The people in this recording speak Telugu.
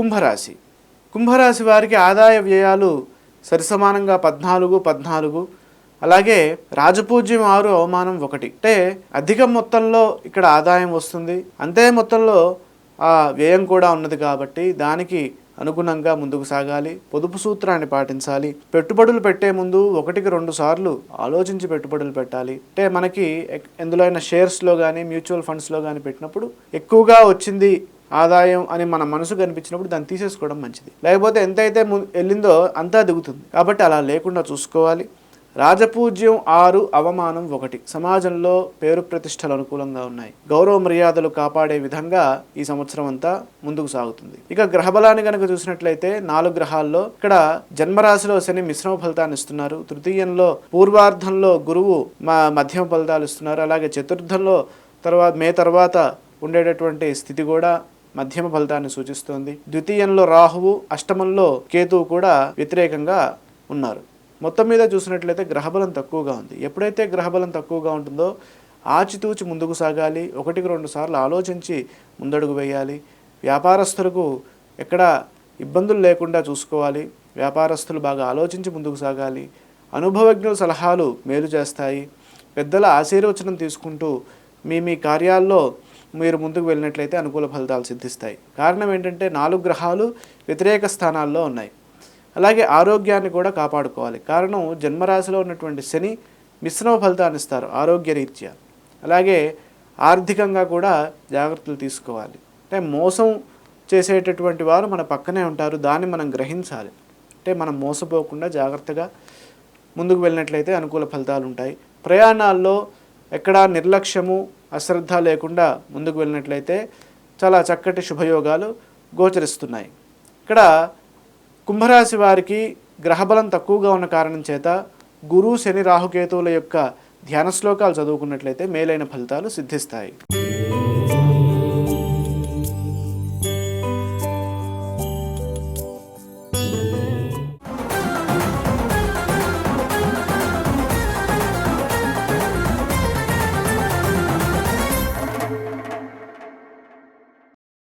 కుంభరాశి. కుంభరాశి వారికి ఆదాయ వ్యయాలు సరిసమానంగా పద్నాలుగు పద్నాలుగు. అలాగే రాజపూజ్యం ఆరు అవమానం ఒకటి. అంటే అధిక మొత్తంలో ఇక్కడ ఆదాయం వస్తుంది. అంతే మొత్తంలో ఆ వ్యయం కూడా ఉన్నది కాబట్టి దానికి అనుగుణంగా ముందుకు సాగాలి. పొదుపు సూత్రాన్ని పాటించాలి. పెట్టుబడులు పెట్టే ముందు ఒకటికి రెండు సార్లు ఆలోచించి పెట్టుబడులు పెట్టాలి. అంటే మనకి ఎక్- ఎందులో అయినా షేర్స్లో కానీ మ్యూచువల్ ఫండ్స్లో కానీ పెట్టినప్పుడు ఎక్కువగా వచ్చింది ఆదాయం అని మన మనసు కనిపించినప్పుడు దాన్ని తీసేసుకోవడం మంచిది. లేకపోతే ఎంతైతే ము- వెళ్ళిందో అంతా దిగుతుంది. కాబట్టి అలా లేకుండా చూసుకోవాలి. రాజపూజ్యం ఆరు అవమానం ఒకటి. సమాజంలో పేరు ప్రతిష్టలు అనుకూలంగా ఉన్నాయి. గౌరవ మర్యాదలు కాపాడే విధంగా ఈ సంవత్సరం అంతా ముందుకు సాగుతుంది. ఇక గ్రహబలాన్ని కనుక చూసినట్లయితే నాలుగు గ్రహాల్లో ఇక్కడ జన్మరాశిలో శని మిశ్రమ ఫలితాన్ని ఇస్తున్నారు. తృతీయంలో పూర్వార్ధంలో గురువు మా మధ్యమ ఫలితాలు ఇస్తున్నారు. అలాగే చతుర్థంలో తర్వాత మే తర్వాత ఉండేటటువంటి స్థితి కూడా మధ్యమ ఫలితాన్ని సూచిస్తోంది. ద్వితీయంలో రాహువు అష్టమంలో కేతువు కూడా వ్యతిరేకంగా ఉన్నారు. మొత్తం మీద చూసినట్లయితే గ్రహబలం తక్కువగా ఉంది. ఎప్పుడైతే గ్రహబలం తక్కువగా ఉంటుందో ఆచితూచి ముందుకు సాగాలి ఒకటికి రెండు సార్లు ఆలోచించి ముందడుగు వేయాలి. వ్యాపారస్తులకు ఎక్కడ ఇబ్బందులు లేకుండా చూసుకోవాలి. వ్యాపారస్తులు బాగా ఆలోచించి ముందుకు సాగాలి. అనుభవజ్ఞుల సలహాలు మేలు చేస్తాయి. పెద్దల ఆశీర్వచనం తీసుకుంటూ మీ మీ కార్యాల్లో మీరు ముందుకు వెళ్ళినట్లయితే అనుకూల ఫలితాలు సిద్ధిస్తాయి. కారణం ఏంటంటే నాలుగు గ్రహాలు వ్యతిరేక స్థానాల్లో ఉన్నాయి. అలాగే ఆరోగ్యాన్ని కూడా కాపాడుకోవాలి. కారణం జన్మరాశిలో ఉన్నటువంటి శని మిశ్రమ ఫలితాన్ని ఇస్తారు ఆరోగ్య రీత్యా. అలాగే ఆర్థికంగా కూడా జాగ్రత్తలు తీసుకోవాలి. అంటే మోసం చేసేటటువంటి వారు మన పక్కనే ఉంటారు. దాన్ని మనం గ్రహించాలి. అంటే మనం మోసపోకుండా జాగ్రత్తగా ముందుకు వెళ్ళినట్లయితే అనుకూల ఫలితాలు ఉంటాయి. ప్రయాణాల్లో ఎక్కడా నిర్లక్ష్యము అశ్రద్ధ లేకుండా ముందుకు వెళ్ళినట్లయితే చాలా చక్కటి శుభయోగాలు గోచరిస్తున్నాయి. ఇక్కడ కుంభరాశి వారికి గ్రహబలం తక్కువగా ఉన్న కారణం చేత గురు శని రాహుకేతువుల యొక్క ధ్యాన శ్లోకాలు చదువుకున్నట్లయితే మేలైన ఫలితాలు సిద్ధిస్తాయి.